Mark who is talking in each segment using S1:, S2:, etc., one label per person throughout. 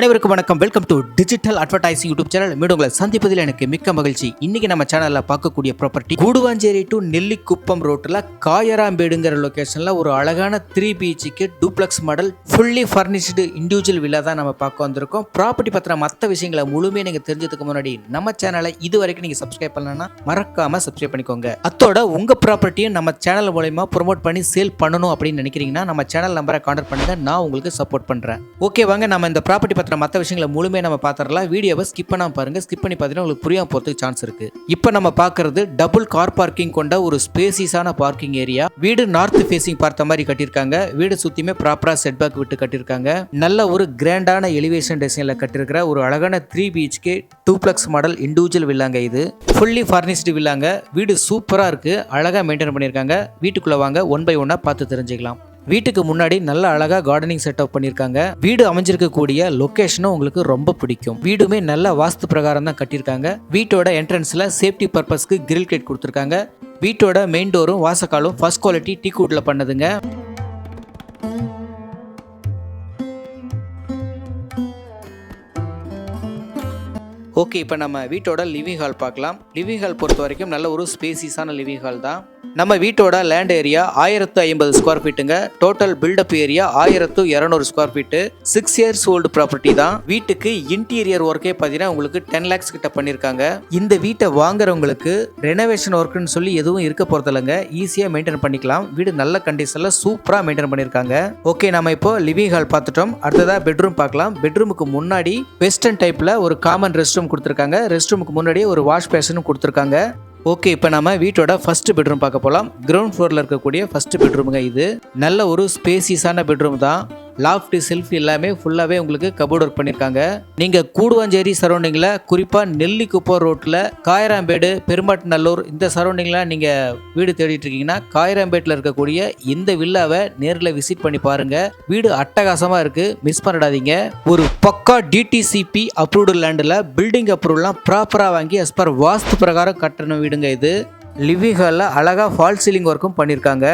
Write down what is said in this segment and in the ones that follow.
S1: அனைவருக்கும் வணக்கம். Welcome to digital advertising YouTube channel மீண்டும் உங்களை சந்திப்பதில் எனக்கு மிக்க மகிழ்ச்சி. இன்னைக்கு நம்ம சேனல்ல பார்க்கக்கூடிய ப்ராப்பர்ட்டி கூடுவாஞ்சேரி டு நெல்லிக்குப்பம் ரோட்டில் காயராம்பேடுங்கிற லொகேஷன்ல ஒரு அழகான three BHK duplex model fully furnished individual villa தான் நம்ம பார்க்க வந்திருக்கோம். ப்ராப்பர்ட்டி பத்திர மற்ற விஷயங்களை முழுமையாக நீங்க தெரிஞ்சதுக்கு முன்னாடி நம்ம சேனலை இது வரைக்கும் நீங்க சப்ஸ்கிரைப் பண்ணலன்னா மறக்காம சப்ஸ்கிரைப் பண்ணிக்கோங்க. அத்தோட உங்க ப்ராப்பர்ட்டியை நம்ம சேனல் மூலயமா ப்ரோமோட் பண்ணி சேல் பண்ணணும் அப்படின்னு நினைக்கிறீங்கன்னா நம்ம சேனல் நம்பரை கான்டாக்ட் பண்ணுங்க நான் உங்களுக்கு சப்போர்ட் பண்றேன். ஓகே வாங்க நம்ம இந்த ப்ராப்பர்ட்டி பற்றி மற்ற விஷயங்களை முழுமையாக நம்ம பார்த்துடலாம் வீடியோவை ஸ்கிப் பண்ணாமல் பாருங்க. ஸ்கிப் பண்ணி பார்த்தீங்கன்னா உங்களுக்கு புரியாம போகிறதுக்கு சான்ஸ் இருக்கு. இப்போ நம்ம பார்க்கறது டபுள் கார் பார்க்கிங் கொண்ட ஒரு ஸ்பேசிஸான பார்க்கிங் ஏரியா வீடு நார்த் ஃபேசிங் பார்த்த மாதிரி கட்டியிருக்காங்க. வீடு சுத்தியுமே ப்ராப்பரா செட்பேக் விட்டு கட்டியிருக்காங்க. நல்ல ஒரு கிராண்டான எலிவேஷன் டிசைன்ல கட்டியிருக்கிற ஒரு அழகான three BHK duplex model individual வில்லாங்க இது. ஃபுல்லி ஃபர்னிஷ்டு வில்லாங்க வீடு சூப்பரா இருக்கு. அழகா மெயின்டைன் பண்ணியிருக்காங்க. வீட்டுக்குள்ள வாங்க. ஒன் பை ஒன்னா பார்த்து தெரிஞ்சுக்கலாம். வீட்டுக்கு முன்னாடி நல்ல அழகா கார்டனிங் செட்டப் பண்ணியிருக்காங்க. வீடு அமைஞ்சிருக்கக்கூடிய லொகேஷனும் உங்களுக்கு ரொம்ப பிடிக்கும். வீடுமே நல்ல வாஸ்து பிரகாரம் தான் கட்டியிருக்காங்க. வீட்டோட என்ட்ரன்ஸ்ல சேஃப்டி பர்பஸ்க்கு கிரில் கேட் கொடுத்துருக்காங்க. வீட்டோட மெயின் டோரும் வாசக்காலும் ஃபர்ஸ்ட் குவாலிட்டி டீ கூட்டில் பண்ணதுங்க. ஓகே இப்போ நம்ம வீட்டோட லிவிங் ஹால் பார்க்கலாம். லிவிங் ஹால் பொறுத்த வரைக்கும் நல்ல ஒரு ஸ்பேசிஸான லிவிங் ஹால் தான். நம்ம வீட்டோட லேண்ட் ஏரியா ஆயிரத்து ஐம்பது ஸ்கொயர் ஃபீட்டுங்க டோட்டல் பில்டப் ஏரியா ஆயிரத்து இரநூறு square feet six years old property தான். வீட்டுக்கு இன்டீரியர் ஒர்க்கே பார்த்தீங்கன்னா உங்களுக்கு டென் லேக்ஸ் கிட்ட பண்ணியிருக்காங்க இந்த வீட்டை வாங்குறவங்களுக்கு ரெனோவேஷன் ஒர்க்குன்னு சொல்லி எதுவும் இருக்க போகிறதில்லைங்க ஈஸியாக மெயின்டைன் பண்ணிக்கலாம். வீடு நல்ல கண்டிஷனில் சூப்பராக மெயின்டைன் பண்ணியிருக்காங்க ஓகே நம்ம இப்போ லிவிங் ஹால் பார்த்துட்டோம். அடுத்ததாக பெட்ரூம் பார்க்கலாம். பெட்ரூமுக்கு முன்னாடி வெஸ்டர்ன் டைப்பில் ஒரு காமன் ரெஸ்ட் ரூம் கொடுத்துருக்காங்க. ரெஸ்ட் ரூமுக்கு முன்னாடியே ஒரு வாஷ் பேஷனும் கொடுத்துருக்காங்க. ஓகே இப்போ நம்ம வீட்டோட ஃபர்ஸ்ட் பெட்ரூம் பார்க்க போகலாம் கிரவுண்ட் ஃப்ளோரில் இருக்கக்கூடிய ஃபர்ஸ்ட் பெட்ரூமுங்க இது. நல்ல ஒரு ஸ்பேசியஸான பெட்ரூம் தான். லாஃப்ட் செல்ஃப் எல்லாமே ஃபுல்லாகவே உங்களுக்கு கபோர்ட் ஒர்க் பண்ணியிருக்காங்க நீங்கள் கூடுவாஞ்சேரி சரௌண்டிங்கில் குறிப்பாக நெல்லிக்குப்பம் ரோட்டில் காயராம்பேடு பெருமாட்டுநல்லூர் இந்த சரௌண்டிங்கில் நீங்கள் வீடு தேடிட்டு இருக்கீங்கன்னா காயராம்பேட்டில் இருக்கக்கூடிய இந்த வில்லாவை நேரில் விசிட் பண்ணி பாருங்கள் வீடு அட்டகாசமாக இருக்குது மிஸ் பண்ணிடாதீங்க. ஒரு பக்கா டிடிசிபி அப்ரூவ்டு லேண்டில் பில்டிங் அப்ரூவ்லாம் ப்ராப்பராக வாங்கி அஸ் பர் வாஸ்து பிரகாரம் கட்டண வீடுங்க இது. லிவிங் ஹாலில் அழகாக ஃபால் சீலிங் ஒர்க்கும் பண்ணியிருக்காங்க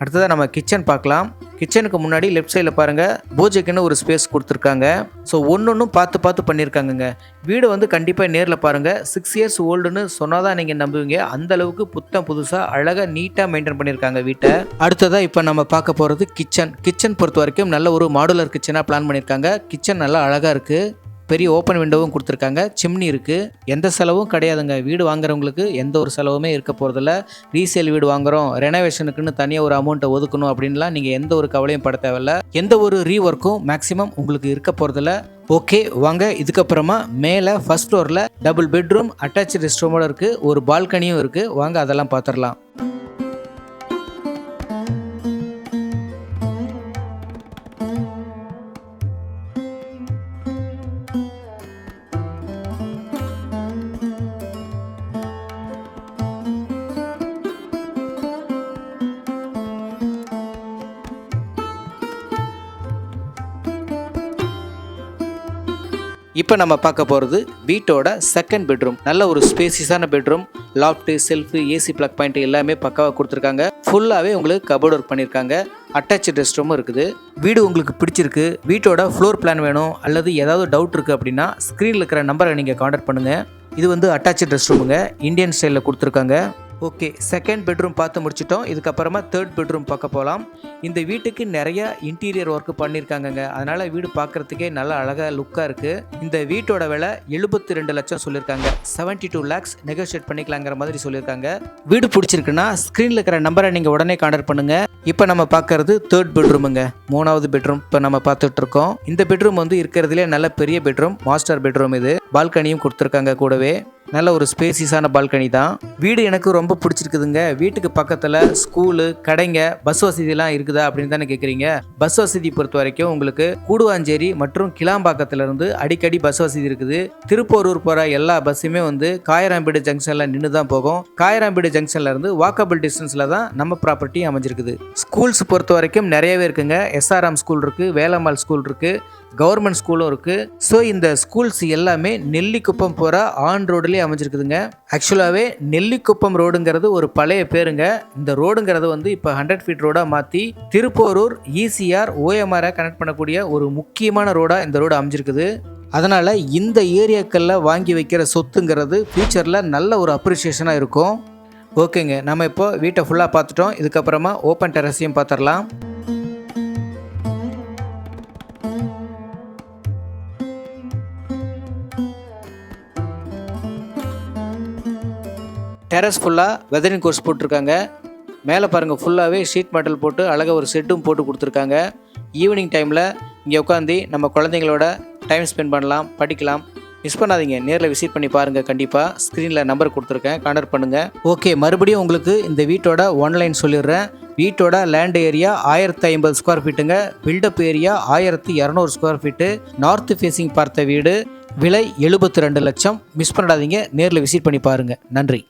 S1: அடுத்ததாக நம்ம கிச்சன் பார்க்கலாம். கிச்சனுக்கு முன்னாடி லெஃப்ட் சைடில் பாருங்கள் பூஜைக்குன்னு ஒரு ஸ்பேஸ் கொடுத்துருக்காங்க. ஸோ ஒன்று ஒன்றும் பார்த்து பார்த்து பண்ணியிருக்காங்கங்க வீடு வந்து கண்டிப்பாக நேரில் பாருங்கள் சிக்ஸ் இயர்ஸ் ஓல்டுன்னு சொன்னால் தான் நீங்கள் நம்புவீங்க. அந்த அளவுக்கு புத்தம் புதுசாக அழகாக நீட்டாக மெயின்டைன் பண்ணியிருக்காங்க வீட்டை. அடுத்ததாக இப்போ நம்ம பார்க்க போகிறது கிச்சன் கிச்சன் பொறுத்த வரைக்கும் நல்ல ஒரு மாடுலர் கிச்சனாக பிளான் பண்ணியிருக்காங்க கிச்சன் நல்லா அழகாக இருக்குது பெரிய ஓப்பன் விண்டோவும் கொடுத்துருக்காங்க. சிம்னி இருக்குது எந்த செலவும் கிடையாதுங்க. வீடு வாங்குறவங்களுக்கு எந்த ஒரு செலவுமே இருக்க போகிறதில்ல ரீசேல் வீடு வாங்குறோம். ரெனோவேஷனுக்குன்னு தனியாக ஒரு அமௌண்ட்டை ஒதுக்கணும் அப்படின்லாம் நீங்கள் எந்த ஒரு கவலையும் பட தேவையில்ல. எந்த ஒரு ரீஒர்க்கும் மேக்ஸிமம் உங்களுக்கு இருக்க போகிறதில்ல ஓகே வாங்க. இதுக்கப்புறமா மேலே ஃபர்ஸ்ட் ஃப்ளோரில் டபுள் பெட்ரூம் அட்டாச் ரெஸ்ட் ரூமோட இருக்குது ஒரு பால்கனியும் இருக்குது வாங்க அதெல்லாம் பார்த்துடலாம் இப்போ நம்ம பார்க்க போகிறது வீட்டோட செகண்ட் பெட்ரூம் நல்ல ஒரு ஸ்பேசியஸான bedroom loft shelf AC plug point எல்லாமே பக்காவாக கொடுத்துருக்காங்க. ஃபுல்லாகவே உங்களுக்கு கபோர்ட் ஒர்க் பண்ணியிருக்காங்க அட்டாச் ரெஸ்ட் ரூமும் இருக்குது. வீடு உங்களுக்கு பிடிச்சிருக்கு. வீட்டோட ஃப்ளோர் பிளான் வேணும். அல்லது ஏதாவது டவுட் இருக்குது அப்படின்னா ஸ்க்ரீனில் இருக்கிற நம்பரை நீங்கள் காண்டாக்ட் பண்ணுங்கள் இது வந்து அட்டாச் ரெஸ்ட் ரூமுங்க இந்தியன் ஸ்டைலில் கொடுத்துருக்காங்க. ஓகே செகண்ட் பெட்ரூம் பார்த்து முடிச்சிட்டோம். இதுக்கப்புறமா தேர்ட் பெட்ரூம் பார்க்க போகலாம் இந்த வீட்டுக்கு நிறையா இன்டீரியர் ஒர்க்கு பண்ணியிருக்காங்கங்க. அதனால் வீடு பார்க்குறதுக்கே நல்ல அழகாக லுக்காக இருக்குது இந்த வீட்டோட விலை எழுபத்தி ரெண்டு லட்சம் சொல்லியிருக்காங்க. செவன்ட்டி டூ லேக்ஸ் நெகோஷியேட் பண்ணிக்கலாங்கிற மாதிரி சொல்லியிருக்காங்க. வீடு பிடிச்சிருக்குன்னா ஸ்க்ரீனில் இருக்கிற நம்பரை நீங்கள் உடனே கான்டாக்ட் பண்ணுங்கள் இப்போ நம்ம பார்க்கறது தேர்ட் பெட்ரூமுங்க மூணாவது பெட்ரூம் இப்போ நம்ம பார்த்துட்டு இருக்கோம். இந்த பெட்ரூம் வந்து இருக்கிறதுலே நல்ல பெரிய பெட்ரூம் மாஸ்டர் பெட்ரூம் இது. பால்கனியும் கொடுத்துருக்காங்க கூடவே. நல்ல ஒரு ஸ்பேசிஸான பால்கனி தான். வீடு எனக்கு ரொம்ப பிடிச்சிருக்குதுங்க. வீட்டுக்கு பக்கத்தில் ஸ்கூலு கடைங்க பஸ் வசதிலாம் இருக்குதா அப்படின்னு தானே கேட்குறீங்க பஸ் வசதி பொறுத்த வரைக்கும் உங்களுக்கு கூடுவாஞ்சேரி மற்றும் கிளாம்பாக்கத்திலிருந்து அடிக்கடி பஸ் வசதி இருக்குது. திருப்போரூர் போகிற எல்லா பஸ்ஸுமே வந்து காயராம்பேடு ஜங்ஷனில் நின்று தான் போகும். காயராம்பேடு ஜங்ஷன்ல இருந்து வாக்கபிள் டிஸ்டன்ஸில் தான் நம்ம ப்ராப்பர்ட்டி அமைஞ்சிருக்குது. ஸ்கூல்ஸ் பொறுத்த வரைக்கும் நிறையவே இருக்குங்க. எஸ்ஆர்எம் ஸ்கூல் இருக்குது வேலம்மாள் ஸ்கூல் இருக்குது கவர்மெண்ட் ஸ்கூலும் இருக்குது ஸோ இந்த ஸ்கூல்ஸ் எல்லாமே நெல்லிக்குப்பம் போகிற ஆன் ரோட்லேயே அமைஞ்சிருக்குதுங்க. ஆக்சுவலாகவே நெல்லிக்குப்பம் ரோடுங்கிறது ஒரு பழைய பேருங்க. இந்த ரோடுங்கிறது வந்து இப்போ ஹண்ட்ரட் ஃபீட் ரோடாக மாற்றி திருப்போரூர் ஈசிஆர் ஓஎம்ஆரை கனெக்ட் பண்ணக்கூடிய ஒரு முக்கியமான ரோடாக இந்த ரோடு அமைஞ்சிருக்குது. அதனால் இந்த ஏரியாக்களில் வாங்கி வைக்கிற சொத்துங்கிறது ஃப்யூச்சரில் நல்ல ஒரு அப்ரிஷியேஷனாக இருக்கும். ஓகேங்க. நம்ம இப்போ வீட்டை ஃபுல்லாக பார்த்துட்டோம். இதுக்கப்புறமா ஓப்பன் டெரஸையும் பார்த்துடலாம். டெரஸ் ஃபுல்லாக வெதரிங் கோர்ஸ் போட்டிருக்காங்க. மேலே பாருங்கள் ஃபுல்லாகவே ஷீட் மெட்டல் போட்டு அழகாக ஒரு செட்டும் போட்டு கொடுத்துருக்காங்க. ஈவினிங் டைமில் இங்கே உட்காந்து நம்ம குழந்தைங்களோட டைம் ஸ்பெண்ட் பண்ணலாம் படிக்கலாம். மிஸ் பண்ணாதீங்க. நேரில் விசிட் பண்ணி பாருங்கள் கண்டிப்பாக ஸ்க்ரீனில் நம்பர் கொடுத்துருக்கேன் கான்டாக்ட் பண்ணுங்கள் ஓகே மறுபடியும் உங்களுக்கு இந்த வீட்டோட ஒன்லைன் சொல்லிடுறேன். வீட்டோட லேண்ட் ஏரியா ஆயிரத்தி ஐம்பது ஸ்கொயர் ஃபீட்டுங்க பில்டப் ஏரியா ஆயிரத்தி இரநூறு ஸ்கொயர் ஃபீட்டு நார்த் ஃபேஸிங் பார்த்த வீடு. விலை எழுபத்தி ரெண்டு லட்சம். மிஸ் பண்ணாதீங்க. நேரில் விசிட் பண்ணி பாருங்கள் நன்றி.